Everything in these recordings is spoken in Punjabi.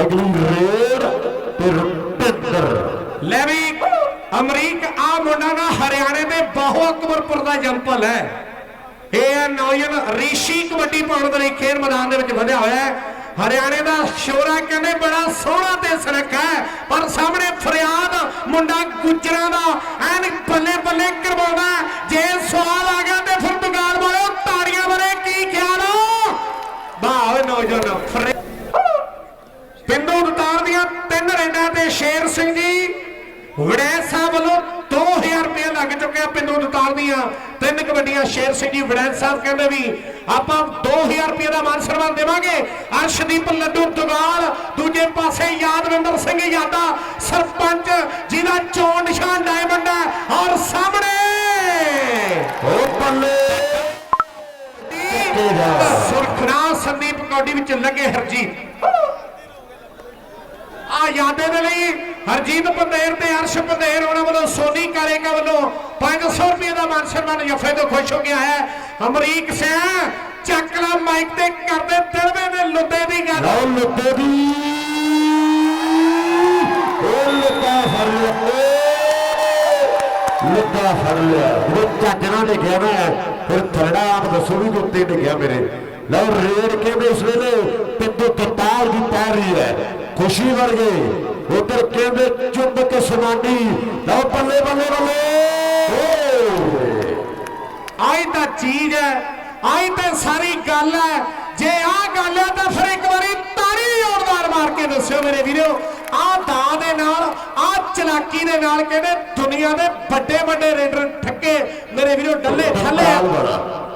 ਅਗਲੀ ਰੇਡ ਤੇ ਰੁਪਿੰਦਰ ਲੈ ਵੀ, ਅਮਰੀਕ, ਆ ਮੁੰਡਾ ਨਾ ਹਰਿਆਣੇ ਦੇ ਬਾਹੋ ਅਕਬਰਪੁਰ ਦਾ ਜੰਪਲ ਹੈ। ਇਹ ਹੈ ਨੌਜਵਾਨ ਰਿਸ਼ੀ ਕਬੱਡੀ ਪਾਉਣ ਦੇ ਲਈ ਖੇਡ ਮੈਦਾਨ ਦੇ ਵਿੱਚ ਵਧਿਆ ਹੋਇਆ ਹੈ। ਹਰਿਆਣੇ ਦਾ ਸ਼ੋਰਾ ਕਹਿੰਦੇ ਬੜਾ ਸੋਹਣਾ ਤੇ ਸੁਨੱਖਾ ਹੈ, ਪਰ ਸਾਹਮਣੇ ਫਰਿਆਦ ਮੁੰਡਾ ਗੁੱਜਰਾਂ ਦਾ ਐਨ ਬੱਲੇ ਬੱਲੇ ਕਰਵਾਉਂਦਾ ਪਿੰਡੂ ਦਤਾਰ ਦੀਆਂ ਤਿੰਨ ਰੇਡਾਂ ਤੇ ਸ਼ੇਰ ਸਿੰਘ ਜੀ ਵੜੈਚ ਸਾਹਿਬ ਵੱਲੋਂ 2000 ਰੁਪਏ ਲੱਗ ਚੁੱਕਿਆ ਪਿੰਡੂ ਦਤਾਰ ਦੀਆਂ। ਤਿੰਨ ਕਬੱਡੀਆਂ ਸ਼ੇਰ ਸਿੰਘ ਜੀ ਵੜੈਚ ਸਾਹਿਬ ਕਹਿੰਦੇ ਵੀ ਆਪਾਂ 2000 ਰੁਪਏ ਦਾ ਮਾਨ ਸਨਮਾਨ ਦੇਵਾਂਗੇ। ਅਰਸ਼ਦੀਪ ਲੱਡੂ ਦੁਗਾਲ ਦੂਜੇ ਪਾਸੇ ਯਾਦਵਿੰਦਰ ਸਿੰਘ ਯਾਦਾ ਸਰਪੰਚ ਜਿਹਦਾ ਚੋਣ ਨਿਸ਼ਾਨ ਡਾਇਮੰਡ ਹੈ ਔਰ ਸਾਹਮਣੇ ਉਹ ਬੱਲੇ। ਸੁਰਖਨਾ ਸੰਦੀਪ ਕੌਡੀ ਵਿੱਚ ਲੱਗੇ ਹਰਜੀਤ। ਆ ਦੇ ਲਈ ਹਰਜੀਤ ਪੰਦੇਰ ਤੇ ਅਰਸ਼ ਪੰਦੇਰ ਉਹਨਾਂ ਵੱਲੋਂ ਸੋਨੀ ਕਾਰੇਕਾ ਵੱਲੋਂ 500 ਰੁਪਏ ਦਾ ਮਾਨ ਸਨਮਾਨ ਜਫੇ ਤੋਂ ਖੁਸ਼ ਹੋ ਗਿਆ ਹੈ। ਅਮਰੀਕ ਸਿੰਘ ਚੱਕਲਾ ਮਾਈਕ ਤੇ ਕਰਦੇ ਤੜਵੇ ਦੇ ਲੁੱਦੇ ਦੀ ਗੱਲ। ਲਓ ਲੁੱਟੇ ਦੀ। ਉਹ ਲੁੱਟਾ ਫੜ ਲਿਆ। ਓਏ। ਲੁੱਟਾ ਫੜ ਲਿਆ। ਉਹ ਚੱਜ ਨਾਲ ਡਿੱਗਿਆ ਨਾ। ਫਿਰ ਥਰੜਾ ਆਪ ਦੱਸੋ ਵੀ ਉੱਤੇ ਡਿੱਗਿਆ ਮੇਰੇ। ਲਓ ਰੇਡ ਕਹਿੰਦੇ ਇਸ ਵੇਲੇ ਪਿੰਡੂ ਕਤਾਰ ਦੀ ਰਹੀ ਹੈ। ਖੁਸ਼ੀ ਵਰਗੇ ਉਧਰ ਕਹਿੰਦੇ ਚੁੰਬ ਕੇ ਸੁਨਾਨੀ ਲਓ ਬੱਲੇ ਬੱਲੇ ਬੱਲੇ। ਆਈ ਤਾਂ ਚੀਜ਼ ਹੈ ਆਈ ਤਾਂ ਸਾਰੀ ਗੱਲ ਹੈ। ਜੇ ਆਹ ਗੱਲ ਹੈ ਤਾਂ ਫਿਰ ਇੱਕ ਵਾਰੀ ਤਾੜੀ ਜ਼ੋਰਦਾਰ ਮਾਰ ਕੇ ਦੱਸਿਓ ਮੇਰੇ ਵੀਰੋ। ਆਹ ਦਾ ਦੇ ਨਾਲ ਆਹ ਚਲਾਕੀ ਦੇ ਨਾਲ ਕਹਿੰਦੇ ਦੁਨੀਆ ਦੇ ਵੱਡੇ ਵੱਡੇ ਰੇਡਰ ਠੱਕੇ ਮੇਰੇ ਵੀਰੋ ਡੱਲੇ ਥੱਲੇ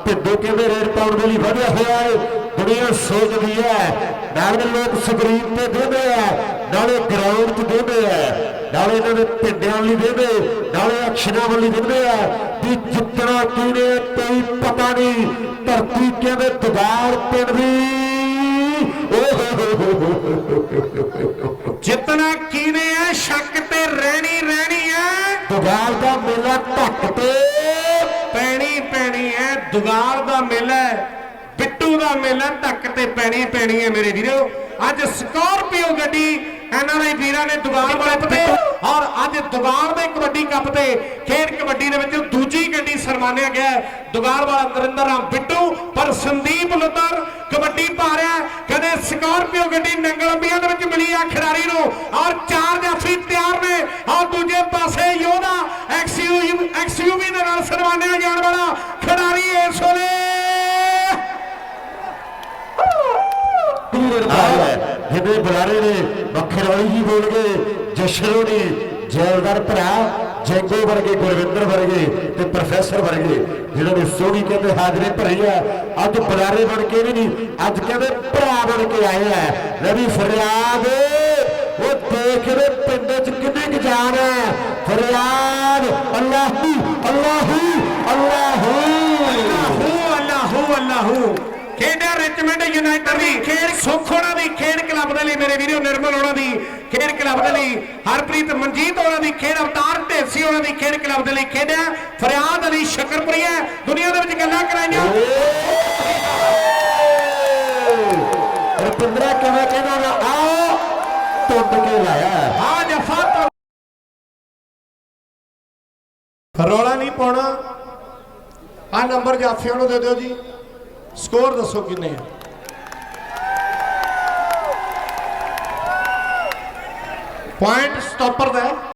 ਢਿੱਡੋ ਕਹਿੰਦੇ ਰੇਡ ਪਾਉਣ ਦੇ ਲਈ ਵਧਿਆ ਹੋਇਆ ਹੈ? ਦੁਨੀਆ ਸੋਚਦੀ ਹੈ ਨਾਲੇ ਲੋਕ ਸਕਰੀਨ ਤੇ ਦੇਦੇ ਆ ਨਾਲੇ ਗਰਾਊਂਡ 'ਚ ਦੇਦੇ ਆ ਨਾਲੇ ਇਹਨਾਂ ਦੇ ਢਿੱਡਿਆਂ ਲਈ ਦੇਦੇ ਨਾਲੇ ਅਕਸ਼ਰਾਂ ਵਾਲੀ ਦੇਦੇ ਆ ਵੀ ਜਿੱਤਣਾ ਕਿਹਨੇ ਕੋਈ ਪਤਾ ਨਹੀਂ ਧਰਤੀ ਕਹਿੰਦੇ ਦੁਬਾਰ ਪਿੰਡ ਦੀ ਜਿੱਤਣਾ ਕਿਨੇ ਹੈ ਸ਼ੱਕ ਤੇ ਰਹਿਣੀ ਰਹਿਣੀ ਹੈ। ਦੁਬਾਰ ਦਾ ਮੇਲਾ ਢੱਕ ਤੇ ਦੁਗਾਲ ਦਾ ਮੇਲਾ ਬਿੱਟੂ ਦਾ ਮੇਲਾ ਢੱਕ ਤੇ ਪੈਣੀ ਪੈਣੀ ਹੈ ਮੇਰੇ ਵੀਰੋ ਅੱਜ ਸਕਾਰਪੀਓ ਗੱਡੀ ਐਨਆਰਆਈ ਵੀਰਾਂ ਨੇ ਦੁਗਾਲ ਵਾਲੇ ਤੇ ਔਰ ਅੱਜ ਦੁਗਾਲ ਦੇ ਕਬੱਡੀ ਕੱਪ ਤੇ ਖੇਡ ਕਬੱਡੀ ਦੇ ਵਿੱਚ ਦੂਜੀ ਗੱਡੀ ਸਨਮਾਨਿਆ ਗਿਆ। ਦੁਗਾਲ ਵਾਲਾ ਨਰਿੰਦਰ ਰਾਮ ਬਿੱਟੂ ਪਰ ਸੰਦੀਪ ਲੁੱਦਰ ਕਬੱਡੀ ਪਾ ਰਿਹਾ। ਕਦੇ ਸਕਾਰਪੀਓ ਗੱਡੀ ਨੰਗਲ ਅੰਬੀਆਂ ਦੇ ਵਿੱਚ ਮਿਲੀ ਆ ਖਿਡਾਰੀ ਨੂੰ ਔਰ ਚਾਰ ਜਾਫੀ ਤਿਆਰ ਨੇ ਔਰ ਦੂਜੇ ਪਾਸੇ ਐਕਸਯੂਵੀ ਦੇ ਨਾਲ ਸਨਮਾਨਿਆ ਜਾਣ ਵਾਲਾ ਖਿਡਾਰੀ ਇਸ ਵੇਲੇ ਜਿਹਦੇ ਬੁਲਾਰੇ ਨੇ ਬੱਖਰਵਾਲੀ ਜੀ ਬੋਲ ਗਏ ਜਸ਼ਨੋ ਨੇ ਜੈਲਦਾਰ ਭਰਾ ਜੈਗੋ ਵਰਗੇ, ਗੁਰਵਿੰਦਰ ਵਰਗੇ ਤੇ ਪ੍ਰੋਫੈਸਰ ਵਰਗੇ ਜਿਨ੍ਹਾਂ ਨੇ ਸੋਹਣੀ ਕਹਿੰਦੇ ਹਾਜ਼ਰੇ ਭਰੀ ਆ ਅੱਜ ਬੁਲਾਰੇ ਬਣ ਕੇ ਵੀ ਨਹੀਂ, ਅੱਜ ਕਹਿੰਦੇ ਭਰਾ ਬਣ ਕੇ ਆਏ ਆ ਰਵੀ ਫਰਿਆਦ, ਉਹ ਦੇਖ ਦੇ ਪਿੰਡ ਚ ਕਿੰਨੀ ਕੁ ਜਾਨ ਹੈ। ਫਰਿਆਦ ਅੱਲਾਹੂ ਅੱਲਾਹੂ ਅੱਲਾਹੂ ਅੱਲਾਹੂ ਅੱਲਾਹੂ ਅੱਲਾਹੂ ਖੇਡਾਂ ਰਿਚਮੈਂਡ ਯੂਨਾਈਟਿਡ ਦੀ ਖੇਡ ਸੁੱਖ ਹੋਣਾ ਦੀ ਖੇਡ ਕਲੱਬ ਦੇ ਲਈ ਮੇਰੇ ਵੀਰੋ ਨਿਰਮਲ ਹੋਣਾ ਦੀ ਖੇਡ ਕਲੱਬ ਦੇ ਲਈ ਹਰਪ੍ਰੀਤ ਮਨਜੀਤ ਹੋਣਾ ਦੀ ਖੇਡ ਅਵਤਾਰ ਢੇਸੀ ਹੋਣਾ ਦੀ ਖੇਡ ਕਲੱਬ ਦੇ ਲਈ ਖੇਡਿਆ ਫਰਿਆਦ ਅਲੀ ਸ਼ਕਰਪੁਰੀਆ ਦੁਨੀਆ ਦੇ ਵਿੱਚ ਗੱਲਾਂ ਕਰਾਈਆਂ। ਰਪਿੰਦਰਾ ਕਿਵੇਂ ਕਹਿੰਦਾ ਆਓ ਟੁੱਟ ਕੇ ਲਾਇਆ। ਆ ਰੌਲਾ ਨਹੀਂ ਪਾਉਣਾ। ਆ ਨੰਬਰ ਜਾਫੀਆਂ ਨੂੰ ਦੇ ਦਿਓ ਜੀ। ਸਕੋਰ ਦੱਸੋ ਕਿੰਨੇ ਆ? ਪੁਆਇੰਟ ਸਟਾਪਰ ਦਾ